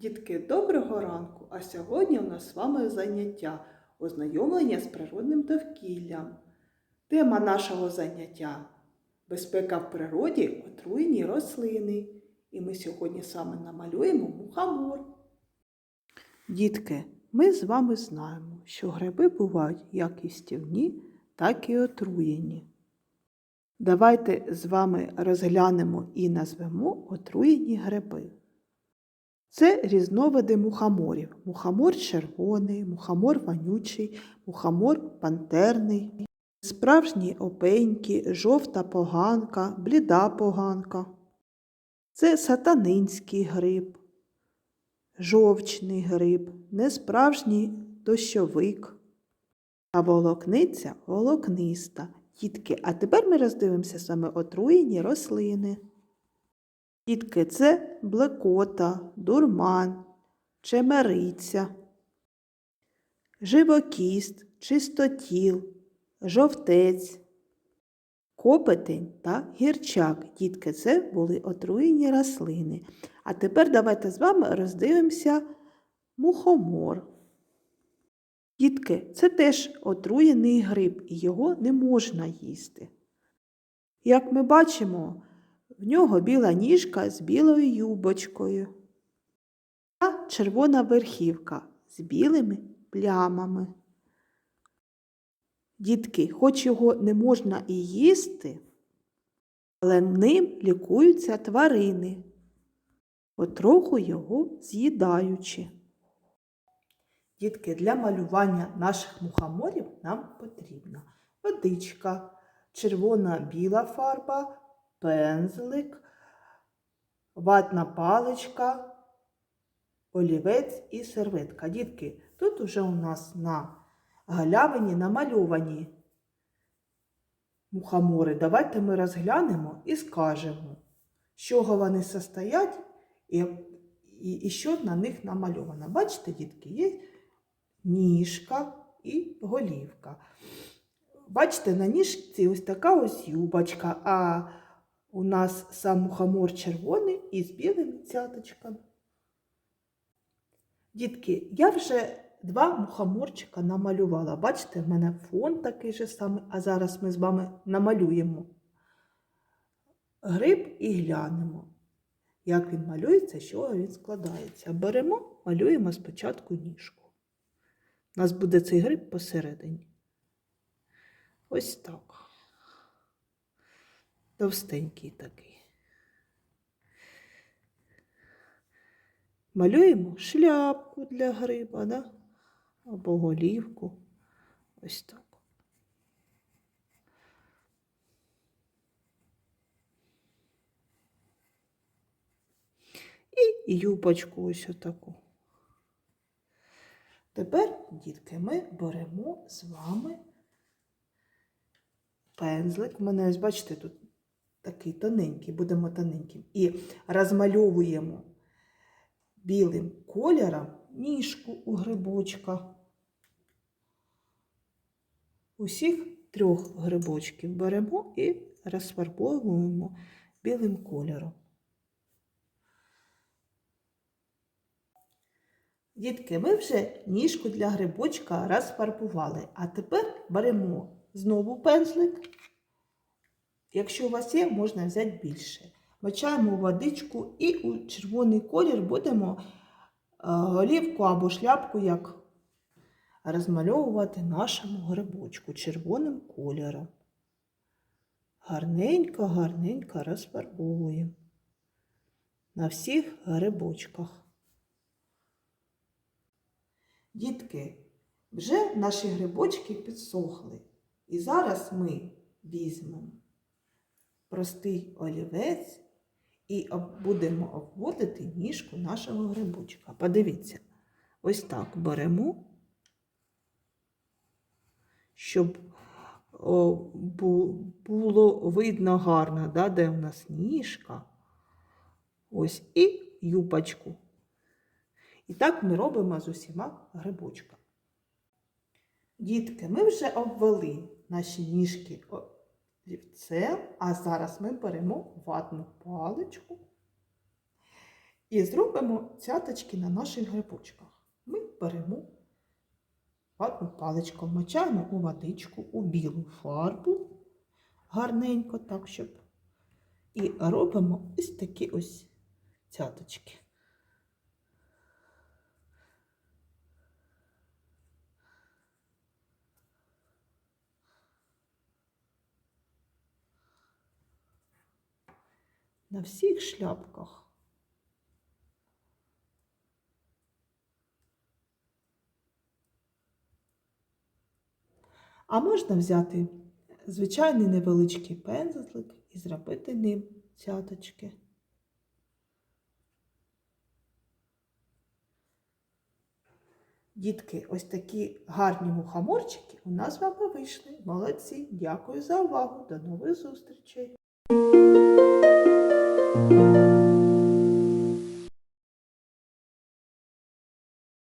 Дітки, доброго ранку! А сьогодні у нас з вами заняття ознайомлення з природним довкіллям. Тема нашого заняття безпека в природі, отруєні рослини. І ми сьогодні саме намалюємо мухомор. Дітки, ми з вами знаємо, що гриби бувають як їстівні, так і отруєні. Давайте з вами розглянемо і назвемо отруєні гриби. Це різновиди мухоморів. Мухомор червоний, мухомор вонючий, мухомор пантерний, справжні опеньки, жовта поганка, бліда поганка. Це сатанинський гриб, жовчний гриб, несправжній дощовик. А волокниця волокниста. Дітки, а тепер ми роздивимося саме отруєні рослини. Дітки, це блекота, дурман, чемериця, живокіст, чистотіл, жовтець, копетень та гірчак. Дітки, це були отруєні рослини. А тепер давайте з вами роздивимося мухомор. Дітки, це теж отруєний гриб, і його не можна їсти. Як ми бачимо, в нього біла ніжка з білою юбочкою та червона верхівка з білими плямами. Дітки, хоч його не можна і їсти, але ним лікуються тварини, потроху його з'їдаючи. Дітки, для малювання наших мухоморів нам потрібна водичка, червона біла фарба, пензлик, ватна паличка, олівець і серветка. Дітки, тут уже у нас на галявині намальовані мухомори. Давайте ми розглянемо і скажемо, з чого вони состоять і, і, і що на них намальовано. Бачите, дітки, є ніжка і голівка. Бачите, на ніжці ось така ось юбочка, а у нас сам мухомор червоний із білими цяточками. Дітки, я вже два мухоморчика намалювала. Бачите, в мене фон такий же самий, а зараз ми з вами намалюємо гриб і глянемо, як він малюється, з чого він складається. Беремо, малюємо спочатку ніжку. У нас буде цей гриб посередині. Ось так. Товстенький такий. Малюємо шляпку для гриба, да? або голівку. Ось так. І юбочку ось отаку. Тепер, дітки, ми беремо з вами пензлик. У мене, бачите, тут такий тоненький, будемо тоненьким. І розмальовуємо білим кольором ніжку у грибочка. Усіх трьох грибочків беремо і розфарбовуємо білим кольором. Дітки, ми вже ніжку для грибочка розфарбували, а тепер беремо знову пензлик. Якщо у вас є, можна взяти більше. Мочаємо водичку і у червоний колір будемо голівку або шляпку як розмальовувати нашому грибочку червоним кольором. Гарненько, гарненько розфарбовуємо на всіх грибочках. Дітки, вже наші грибочки підсохли. І зараз ми візьмемо простий олівець і будемо обводити ніжку нашого грибочка. Подивіться, ось так беремо, щоб було видно гарно, да, де у нас ніжка. Ось і юбочку. І так ми робимо з усіма грибочками. Дітки, ми вже обвели наші ніжки олівцем, а зараз ми беремо ватну паличку І зробимо цяточки на наших грибочках. Ми беремо ватну паличку, вмочаємо у водичку, у білу фарбу, гарненько так, щоб. І робимо ось такі ось цяточки. На всіх шляпках. А можна взяти звичайний невеличкий пензлик і зробити ним цяточки. Дітки, ось такі гарні мухоморчики у нас з вами вийшли. Молодці! Дякую за увагу. До нових зустрічей!